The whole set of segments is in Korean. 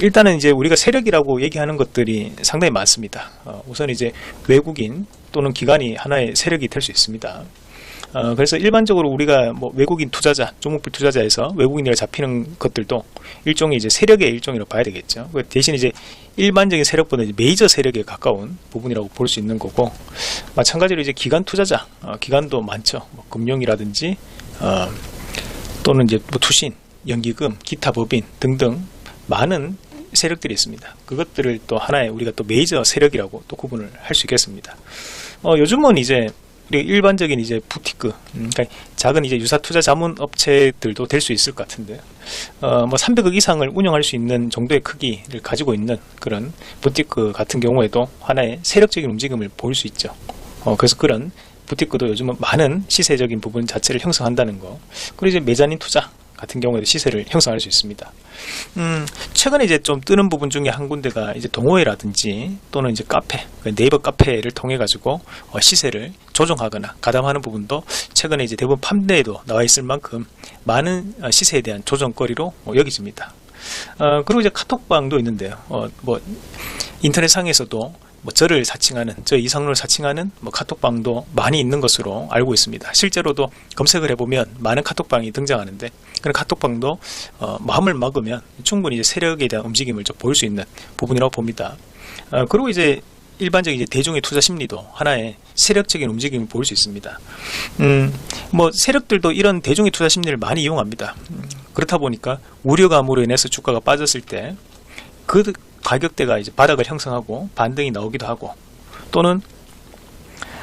일단은 이제 우리가 세력이라고 얘기하는 것들이 상당히 많습니다. 어, 우선 이제 외국인 또는 기관이 하나의 세력이 될 수 있습니다. 어, 그래서 일반적으로 우리가 뭐 외국인 투자자, 종목별 투자자에서 외국인이라 잡히는 것들도 일종의 이제 세력의 일종이라고 봐야 되겠죠. 그 대신 이제 일반적인 세력보다 이제 메이저 세력에 가까운 부분이라고 볼 수 있는 거고, 마찬가지로 이제 기관 투자자, 어, 기관도 많죠. 뭐 금융이라든지, 어, 또는 이제 뭐 투신, 연기금, 기타 법인 등등 많은 세력들이 있습니다. 그것들을 또 하나의 우리가 또 메이저 세력이라고 또 구분을 할 수 있겠습니다. 어, 요즘은 이제 일반적인 이제 부티크, 음, 그러니까 작은 이제 유사 투자 자문 업체들도 될 수 있을 것 같은데, 어, 뭐 300억 이상을 운영할 수 있는 정도의 크기를 가지고 있는 그런 부티크 같은 경우에도 하나의 세력적인 움직임을 보일 수 있죠. 어, 그래서 그런 부티크도 요즘은 많은 시세적인 부분 자체를 형성한다는 거. 그리고 이제 매자닌 투자 같은 경우에도 시세를 형성할 수 있습니다. 음, 최근에 이제 좀 뜨는 부분 중에 한 군데가 이제 동호회라든지 또는 이제 카페, 그 네이버 카페를 통해 가지고 어, 시세를 조정하거나 가담하는 부분도 최근에 이제 대부분 판매에도 나와 있을 만큼 많은 어, 시세에 대한 조정거리로 뭐 여기집니다. 어, 그리고 이제 카톡방도 있는데요. 어, 뭐 인터넷상에서도 뭐 저를 사칭하는 저 이상로를 사칭하는 뭐 카톡방도 많이 있는 것으로 알고 있습니다. 실제로도 검색을 해보면 많은 카톡방이 등장하는데 그런 카톡방도 어, 마음을 먹으면 충분히 이제 세력에 대한 움직임을 좀 보일 수 있는 부분이라고 봅니다. 어, 그리고 이제 일반적인 이제 대중의 투자 심리도 하나의 세력적인 움직임을 보일 수 있습니다. 음, 뭐 세력들도 이런 대중의 투자 심리를 많이 이용합니다. 음, 그렇다 보니까 우려감으로 인해서 주가가 빠졌을 때 그 가격대가 이제 바닥을 형성하고 반등이 나오기도 하고 또는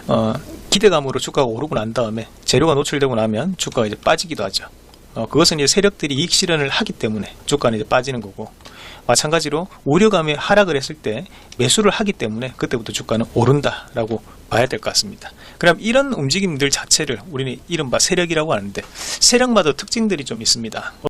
어, 기대감으로 주가가 오르고 난 다음에 재료가 노출되고 나면 주가가 이제 빠지기도 하죠. 어, 그것은 이제 세력들이 이익 실현을 하기 때문에 주가는 이제 빠지는 거고 마찬가지로 우려감에 하락을 했을 때 매수를 하기 때문에 그때부터 주가는 오른다라고 봐야 될 것 같습니다. 그럼 이런 움직임들 자체를 우리는 이른바 세력이라고 하는데 세력마다 특징들이 좀 있습니다.